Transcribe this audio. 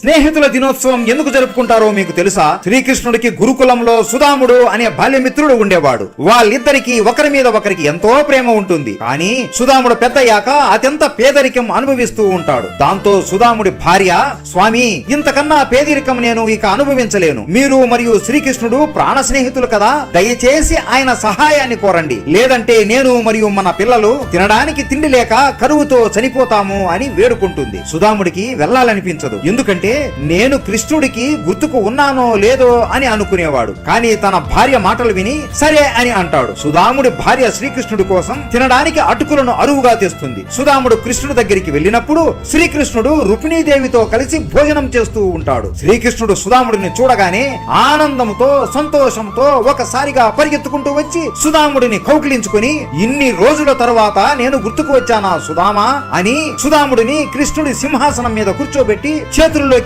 స్నేహితుల దినోత్సవం ఎందుకు జరుపుకుంటారో మీకు తెలుసా? శ్రీకృష్ణుడికి గురుకులంలో సుధాముడు అనే బాల్యమిత్రుడు ఉండేవాడు. వాళ్ళిద్దరికి ఒకరి మీద ఒకరికి ఎంతో ప్రేమ ఉంటుంది. కానీ సుధాముడు పెద్దయ్యాక అత్యంత పేదరికం అనుభవిస్తూ ఉంటాడు. దాంతో సుధాముడి భార్య స్వామి ఇంతకన్నా పేదరికం నేను ఇక అనుభవించలేను. మీరు మరియు శ్రీకృష్ణుడు ప్రాణ స్నేహితులు కదా. దయచేసి ఆయన సహాయాన్ని కోరండి. లేదంటే నేను మరియు మన పిల్లలు తినడానికి తిండి లేక కరువుతో చనిపోతాము అని వేడుకుంటుంది. సుధాముడికి వెళ్ళాలనిపించదు. ఎందుకంటే నేను కృష్ణుడికి గుర్తుకు ఉన్నానో లేదో అని అనుకునేవాడు. కానీ తన భార్య మాటలు విని సరే అని అంటాడు. సుధాముడి భార్య శ్రీకృష్ణుడి కోసం తినడానికి అటుకులను అరువుగా తెస్తుంది. సుధాముడు కృష్ణుడి దగ్గరికి వెళ్ళినప్పుడు శ్రీకృష్ణుడు రుక్మిణీదేవితో కలిసి భోజనం చేస్తూ ఉంటాడు. శ్రీకృష్ణుడు సుధాముడిని చూడగానే ఆనందంతో సంతోషంతో ఒకసారిగా పరిగెత్తుకుంటూ వచ్చి సుధాముడిని కౌకిలించుకుని ఇన్ని రోజుల తరువాత నేను గుర్తుకు వచ్చానా సుధామా? అని సుధాముడిని కృష్ణుడి సింహాసనం మీద కూర్చోబెట్టి చేతుల్లో